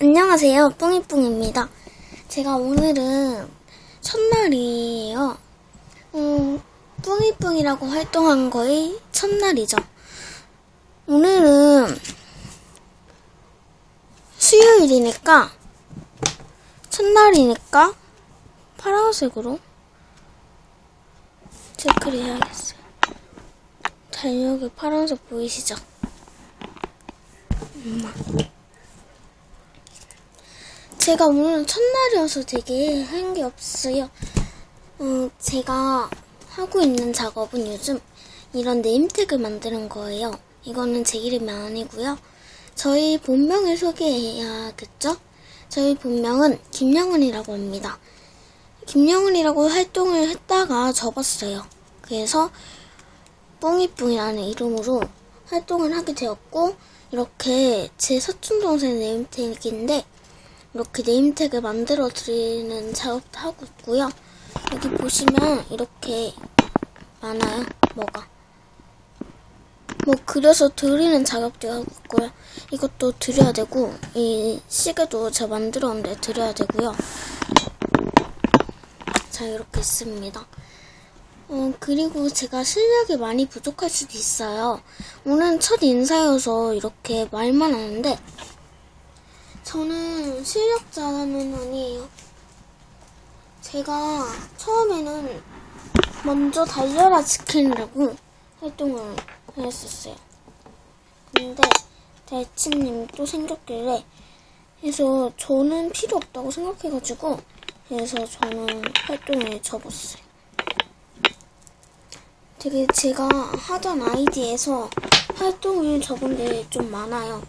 안녕하세요. 뿡이뿡입니다. 제가 오늘은 첫날이에요. 음, 뿡이뿡이라고 활동한 거의 첫날이죠. 오늘은 수요일이니까, 첫날이니까, 파란색으로 체크를 해야겠어요. 달력에 파란색 보이시죠? 엄마. 제가 오늘 첫날이어서 되게 한 게 없어요. 어, 제가 하고 있는 작업은 요즘 이런 네임택을 만드는 거예요. 이거는 제 이름이 아니고요. 저희 본명을 소개해야겠죠? 저희 본명은 김영은이라고 합니다. 김영은이라고 활동을 했다가 접었어요. 그래서 뽕이뽕이라는 이름으로 활동을 하게 되었고 이렇게 제 사촌 동생 네임택인데 이렇게 네임택을 만들어 드리는 작업도 하고 있고요. 여기 보시면 이렇게 많아요. 뭐가. 뭐 그려서 드리는 작업도 하고 있고요. 이것도 드려야 되고 이 시계도 제가 만들었는데 드려야 되고요. 자 이렇게 있습니다. 어, 그리고 제가 실력이 많이 부족할 수도 있어요. 오늘 첫 인사여서 이렇게 말만 하는데 저는 실력자는 아니에요. 제가 처음에는 먼저 달려라 치킨이라고 활동을 했었어요. 근데 대치님이 또 생겼길래 해서 저는 필요 없다고 생각해가지고 그래서 저는 활동을 접었어요. 되게 제가 하던 아이디에서 활동을 접은 게 좀 많아요.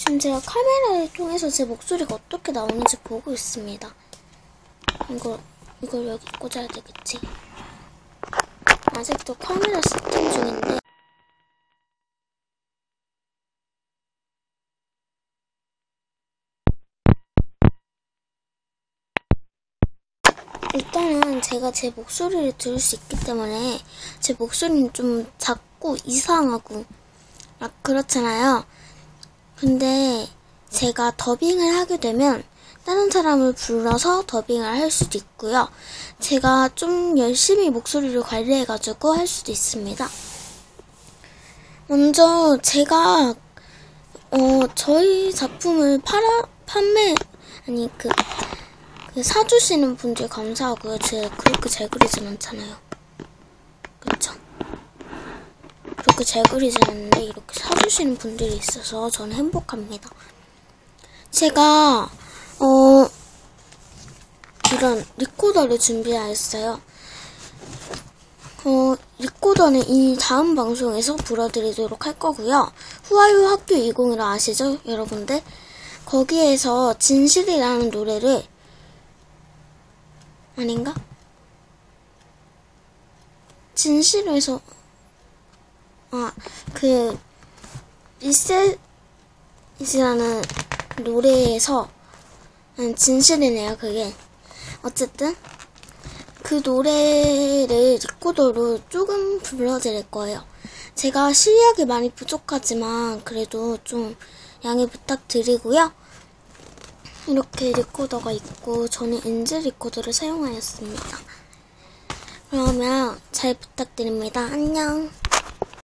지금 제가 카메라를 통해서 제 목소리가 어떻게 나오는지 보고 있습니다. 이거, 이걸 여기 꽂아야 되겠지? 아직도 카메라 세팅 중인데, 일단은 제가 제 목소리를 들을 수 있기 때문에 제 목소리는 좀 작고 이상하고 막 그렇잖아요. 근데 제가 더빙을 하게 되면 다른 사람을 불러서 더빙을 할 수도 있고요. 제가 좀 열심히 목소리를 관리해가지고 할 수도 있습니다. 먼저 제가 어 저희 작품을 팔아 판매 아니 그, 그 사주시는 분들 감사하고요. 제가 그렇게 잘 그리진 않잖아요. 그렇죠? 그렇게 잘 그리지 않는데 이렇게 사주시는 분들이 있어서 저는 행복합니다. 제가 어 이런 리코더를 준비하였어요. 어 리코더는 이 다음 방송에서 불어드리도록 할 거고요. 후아유 학교 20이라 아시죠, 여러분들? 거기에서 진실이라는 노래를 아닌가? 진실에서 아, 그, 리셋이라는 노래에서, 음, 진실이네요, 그게. 어쨌든, 그 노래를 리코더로 조금 불러드릴 거예요. 제가 실력이 많이 부족하지만, 그래도 좀 양해 부탁드리고요. 이렇게 리코더가 있고, 저는 인즈 리코더를 사용하였습니다. 그러면 잘 부탁드립니다. 안녕.